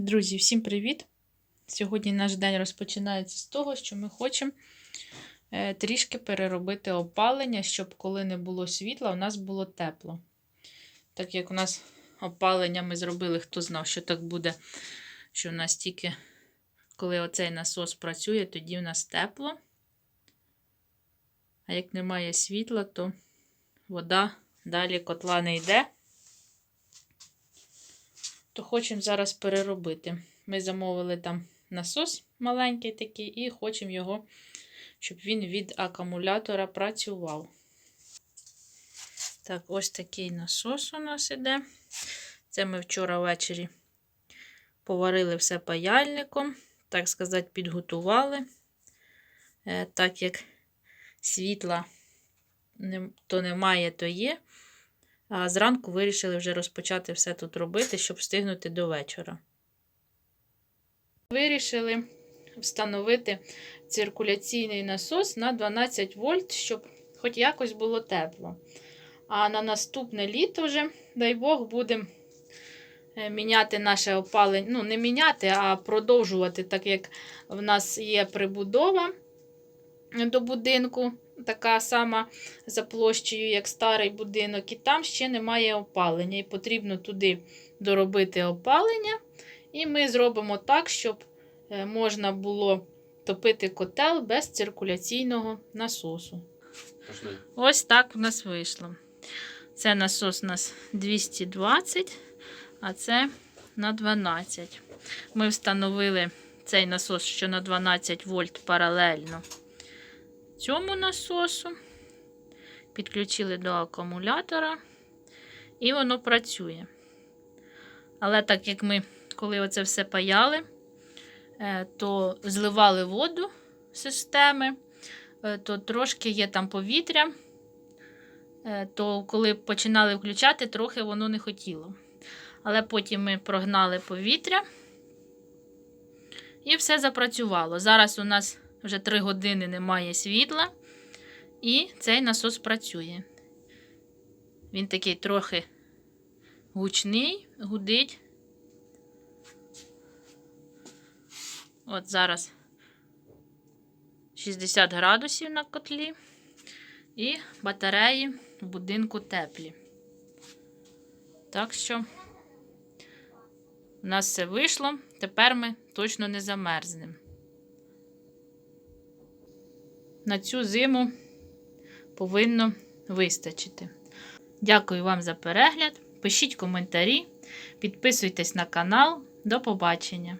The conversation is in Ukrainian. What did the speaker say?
Друзі, всім привіт! Сьогодні наш день розпочинається з того, що ми хочемо е, трішки переробити опалення, щоб коли не було світла, у нас було тепло. Так як у нас опалення ми зробили, хто знав, що так буде, що у нас тільки коли оцей насос працює, тоді у нас тепло. А як немає світла, то вода далі котла не йде то хочемо зараз переробити. Ми замовили там насос маленький такий, і хочемо його, щоб він від акумулятора працював. Так, ось такий насос у нас іде. Це ми вчора ввечері поварили все паяльником, так сказати, підготували. Е, Так як світла то немає, то є. А зранку вирішили вже розпочати все тут робити, щоб встигнути до вечора. Вирішили встановити циркуляційний насос на 12 вольт, щоб хоч якось було тепло. А на наступне літо вже, дай Бог, будемо міняти наше опалення. Ну, не міняти, а продовжувати, так як в нас є прибудова до будинку така сама за площею, як старий будинок, і там ще немає опалення. І потрібно туди доробити опалення. І ми зробимо так, щоб е, можна було топити котел без циркуляційного насосу. Пошли. Ось так у нас вийшло. Це насос у нас 220, а це на 12. Ми встановили цей насос, що на 12 вольт паралельно цьому насосу, підключили до акумулятора, і воно працює. Але так як ми, коли оце все паяли, е, то зливали воду з системи, е, то трошки є там повітря, е, то коли починали включати, трохи воно не хотіло. Але потім ми прогнали повітря і все запрацювало. Зараз у нас вже 3 години немає світла, і цей насос працює. Він такий трохи гучний, гудить. От зараз 60 градусів на котлі, і батареї в будинку теплі. Так що у нас все вийшло. Тепер ми точно не замерзнемо. На цю зиму повинно вистачити. Дякую вам за перегляд. Пишіть коментарі, підписуйтесь на канал. До побачення!